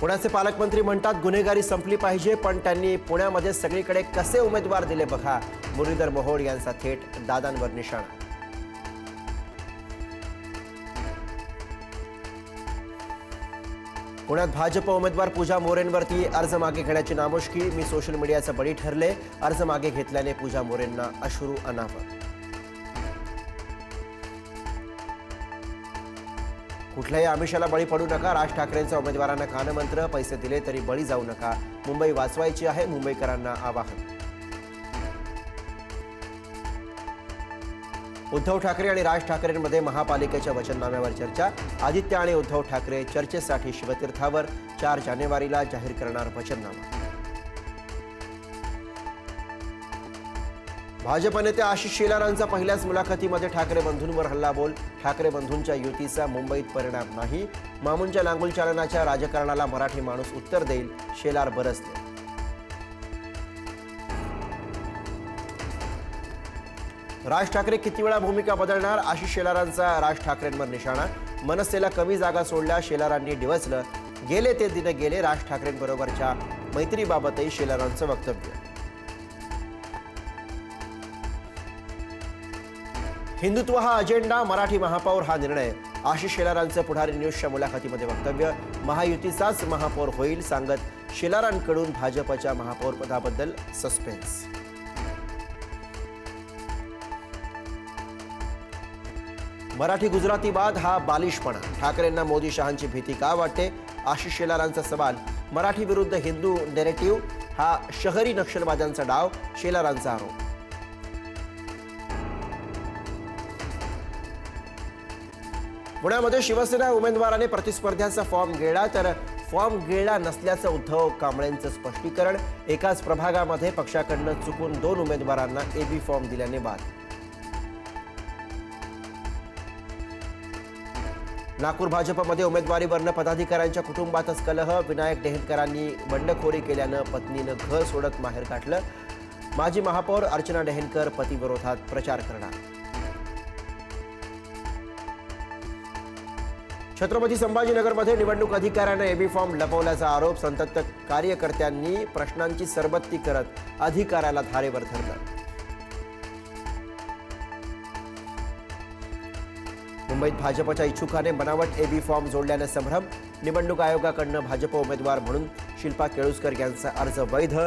पुण्याचे पालकमंत्री म्हणतात गुन्हेगारी संपली पाहिजे पण त्यांनी पुण्यामध्ये सगळीकडे कसे उमेदवार दिले बघा. मुरलीधर मोहोळ यांचा थेट दादांवर निशाणा. पुण्यात भाजप उमेदवार पूजा मोरेंवरती अर्ज मागे घेण्याची नामुष्की. मी सोशल मीडियाचा बळी ठरले. अर्ज मागे घेतल्याने पूजा मोरेंना अश्रू अनावर. कुठल्याही आमिषाला बळी पडू नका. राज ठाकरेंच्या उमेदवारांना कानमंत्र पैसे दिले तरी बळी जाऊ नका. मुंबई वाचवायची आहे मुंबईकरांना आवाहन. उद्धव ठाकरे आणि राज ठाकरेंमध्ये महापालिकेच्या वचननाम्यावर चर्चा. आदित्य आणि उद्धव ठाकरे चर्चेसाठी शिवतीर्थावर चार जानेवारीला जाहीर करणार वचननामा. भाजप नेते आशिष शेलारांचा पहिल्याच मुलाखतीमध्ये ठाकरे बंधूंवर हल्लाबोल. ठाकरे बंधूंच्या युतीचा मुंबईत परिणाम नाही. मामूंच्या लांगुल चालनाच्या राजकारणाला मराठी माणूस उत्तर देईल. शेलार बरसले. राज ठाकरे किती वेळा भूमिका बदलणार? आशिष शेलारांचा राज ठाकरेंवर निशाणा. मनसेला कमी जागा सोडल्या शेलारांनी डिवचलं. गेले ते दिन गेले राज ठाकरेंबरोबरच्या मैत्रीबाबतही शेलारांचं वक्तव्य. हिंदुत्व हा अजेंडा मराठी महापौर हा निर्णय. आशिष शेलारांचं पुढारी न्यूजच्या मुलाखतीमध्ये वक्तव्य. महायुतीचाच महापौर होईल सांगत शेलारांकडून भाजपच्या महापौर पदाबद्दल सस्पेन्स मराठी गुजराती वाद हा बालिशपणा. ठाकरेंना मोदी शहांची भीती का वाटते? आशिष शेलारांचा सवाल. मराठी विरुद्ध हिंदू नेरेटिव्ह हा शहरी नक्षलवाद्यांचा डाव शेलारांचा आरोप. पुण्यामध्ये शिवसेना उमेदवाराने प्रतिस्पर्ध्याचा फॉर्म गिळला तर फॉर्म गिळला नसल्याचं उद्धव कांबळेंचं स्पष्टीकरण. एकाच प्रभागामध्ये पक्षाकडनं चुकून दोन उमेदवारांना एबी फॉर्म दिल्याने बाद. नागपूर भाजपमध्ये उमेदवारीवरनं पदाधिकाऱ्यांच्या कुटुंबातच कलह. विनायक डेहनकरांनी बंडखोरी केल्यानं पत्नीनं घर सोडत माहेर काढलं माजी महापौर अर्चना डेहनकर पतीविरोधात प्रचार करणार. छत्रपती संभाजीनगरमध्ये निवडणूक अधिकाऱ्यानं एबी फॉर्म लपवल्याचा आरोप. संतप्त कार्यकर्त्यांनी प्रश्नांची सरबत्ती करत अधिकाऱ्याला धारेवर धरलं. मुंबईत भाजपच्या इच्छुकाने बनावट एबी फॉर्म जोडल्याने संभ्रम. निवडणूक आयोगाकडनं भाजप उमेदवार म्हणून शिल्पा केळुसकर यांचा अर्ज वैध.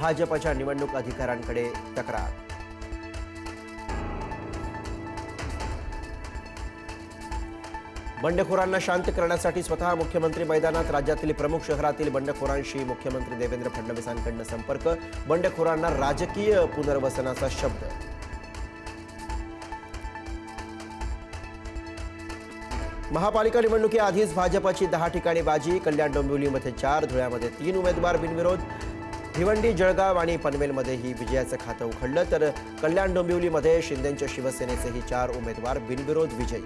भाजपच्या निवडणूक अधिकाऱ्यांकडे तक्रार. बंडखोरांना शांत करण्यासाठी स्वतः मुख्यमंत्री मैदानात राज्यातील प्रमुख शहरातील बंडखोरांशी मुख्यमंत्री देवेंद्र फडणवीसांकडनं संपर्क बंडखोरांना राजकीय पुनर्वसनाचा शब्द. महापालिका निवडणुकीआधीच भाजपची दहा ठिकाणी बाजी कल्याण डोंबिवलीमध्ये चार धुळ्यामध्ये तीन उमेदवार बिनविरोध भिवंडी जळगाव आणि पनवेलमध्येही विजयाचं खातं उघडलं तर कल्याण डोंबिवलीमध्ये शिंदेंच्या शिवसेनेचेही चार उमेदवार बिनविरोध विजयी.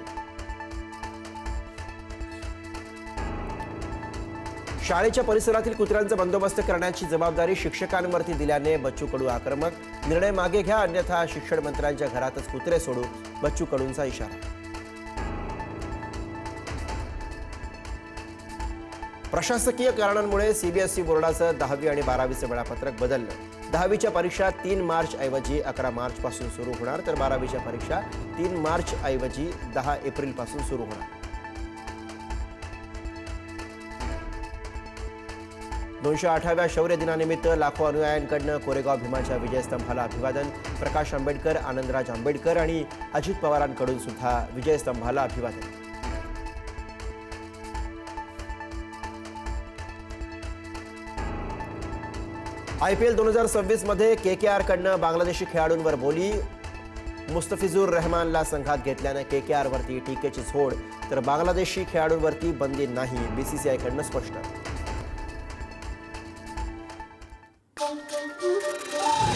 शाळेच्या परिसरातील कुत्र्यांचा बंदोबस्त करण्याची जबाबदारी शिक्षकांवरती दिल्याने बच्चू कडू आक्रमक. निर्णय मागे घ्या अन्यथा शिक्षण मंत्र्यांच्या घरातच कुत्रे सोडू. बच्चू कडूंचा इशारा. प्रशासकीय कारणांमुळे सीबीएसई बोर्डाचं दहावी आणि बारावीचं वेळापत्रक बदललं. दहावीच्या परीक्षा तीन मार्च ऐवजी अकरा मार्च पासून सुरू होणार तर बारावीच्या परीक्षा तीन मार्च ऐवजी दहा एप्रिलपासून सुरू होणार. दोनशे आठाव्या शौर्य दिनानिमित्त लाखो अनुयायांकडनं कोरेगाव भीमाच्या विजयस्तंभाला अभिवादन. प्रकाश आंबेडकर आनंदराज आंबेडकर आणि अजित पवारांकडून सुद्धा विजयस्तंभाला अभिवादन. आय पी एल दोन हजार सव्वीसमध्ये के के आरकडनं बांगलादेशी खेळाडूंवर बोली. मुस्तफिजुर रहमानला संघात घेतल्यानं के के आरवरती टीकेची झोड. तर बांगलादेशी खेळाडूंवरती बंदी नाही बीसीसीआयकडनं स्पष्ट. Música